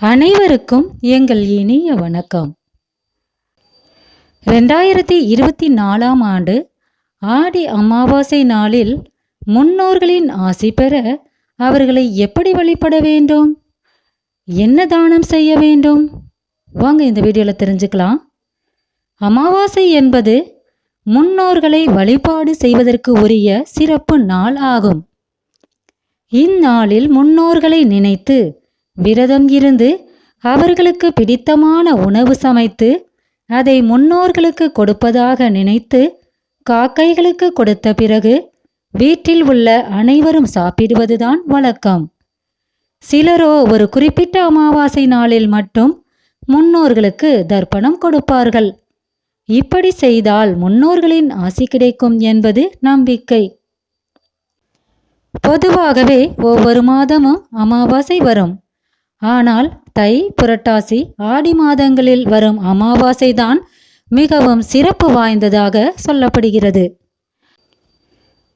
அனைவருக்கும் எங்கள் இனிய வணக்கம். ரெண்டாயிரத்தி இருபத்தி நாலாம் ஆண்டு ஆடி அமாவாசை நாளில் முன்னோர்களின் ஆசி பெற அவர்களை எப்படி வழிபட வேண்டும்? என்ன தானம் செய்ய வேண்டும்? வாங்க இந்த வீடியோவில் தெரிஞ்சுக்கலாம். அமாவாசை என்பது முன்னோர்களை வழிபாடு செய்வதற்கு உரிய சிறப்பு நாள் ஆகும். இந்நாளில் முன்னோர்களை நினைத்து விரதம் இருந்து அவர்களுக்கு பிடித்தமான உணவு சமைத்து அதை முன்னோர்களுக்கு கொடுப்பதாக நினைத்து காக்கைகளுக்கு கொடுத்த பிறகு வீட்டில் உள்ள அனைவரும் சாப்பிடுவதுதான் வழக்கம். சிலரோ ஒரு குறிப்பிட்ட அமாவாசை நாளில் மட்டும் முன்னோர்களுக்கு தர்ப்பணம் கொடுப்பார்கள். இப்படி செய்தால் முன்னோர்களின் ஆசி கிடைக்கும் என்பது நம்பிக்கை. பொதுவாகவே ஒவ்வொரு மாதமும் அமாவாசை வரும். ஆனால் தை புரட்டாசி ஆடி மாதங்களில் வரும் அமாவாசை தான் மிகவும் சிறப்பு வாய்ந்ததாக சொல்லப்படுகிறது.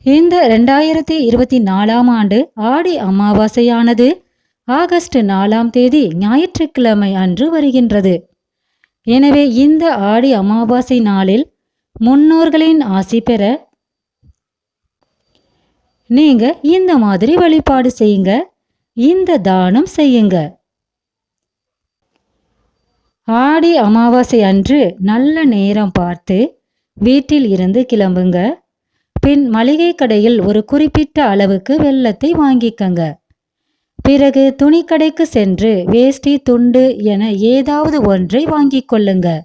இந்த ரெண்டாயிரத்தி இருபத்தி நாலாம் ஆண்டு ஆடி அமாவாசையானது ஆகஸ்ட் நாலாம் தேதி ஞாயிற்றுக்கிழமை அன்று வருகின்றது. எனவே இந்த ஆடி அமாவாசை நாளில் முன்னோர்களின் ஆசி பெற நீங்க இந்த மாதிரி வழிபாடு செய்யுங்க. இந்த தானம் செய்யுங்க. ஆடி அமாவாசை அன்று நல்ல நேரம் பார்த்து வீட்டில் இருந்து கிளம்புங்க. பின் மளிகை கடையில் ஒரு குறிப்பிட்ட அளவுக்கு வெள்ளத்தை வாங்கிக்கங்க. பிறகு துணிக்கடைக்கு சென்று வேஷ்டி துண்டு என ஏதாவது ஒன்றை வாங்கிக் கொள்ளுங்க.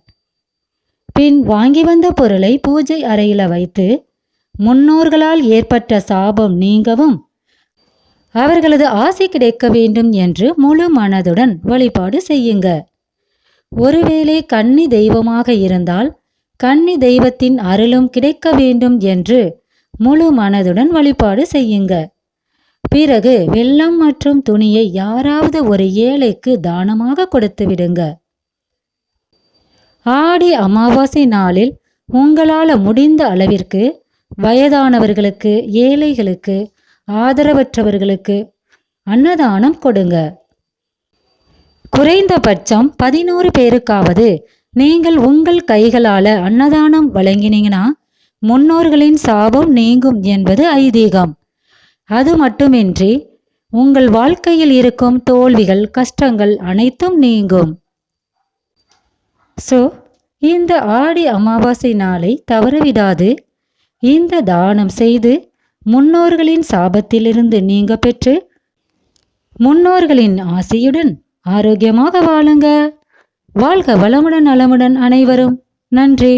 பின் வாங்கி வந்த பொருளை பூஜை அறையில வைத்து முன்னோர்களால் ஏற்பட்ட சாபம் நீங்கவும் அவர்களது ஆசை கிடைக்க வேண்டும் என்று முழு மனதுடன் வழிபாடு செய்யுங்க. ஒருவேளை கன்னி தெய்வமாக இருந்தால் கன்னி தெய்வத்தின் அருளும் கிடைக்க வேண்டும் என்று முழு மனதுடன் வழிபாடு செய்யுங்க. பிறகு வெள்ளம் மற்றும் துணியை யாராவது ஒரு ஏழைக்கு தானமாக கொடுத்து விடுங்க. ஆடி அமாவாசை நாளில் உங்களால் முடிந்த அளவிற்கு வயதானவர்களுக்கு ஏழைகளுக்கு ஆதரவற்றவர்களுக்கு அன்னதானம் கொடுங்க. குறைந்தபட்சம் பதினோரு பேருக்காவது நீங்கள் உங்கள் கைகளால அன்னதானம் வழங்கினீங்கன்னா முன்னோர்களின் சாபம் நீங்கும் என்பது ஐதீகம். அது மட்டுமின்றி உங்கள் வாழ்க்கையில் இருக்கும் தோல்விகள் கஷ்டங்கள் அனைத்தும் நீங்கும். ஸோ இந்த ஆடி அமாவாசை நாளை தவறவிடாது. இந்த தானம் செய்து முன்னோர்களின் சாபத்திலிருந்து நீங்க பெற்று முன்னோர்களின் ஆசையுடன் ஆரோக்கியமாக வாழுங்க. வாழ்க வளமுடன் நலமுடன் அனைவரும். நன்றி.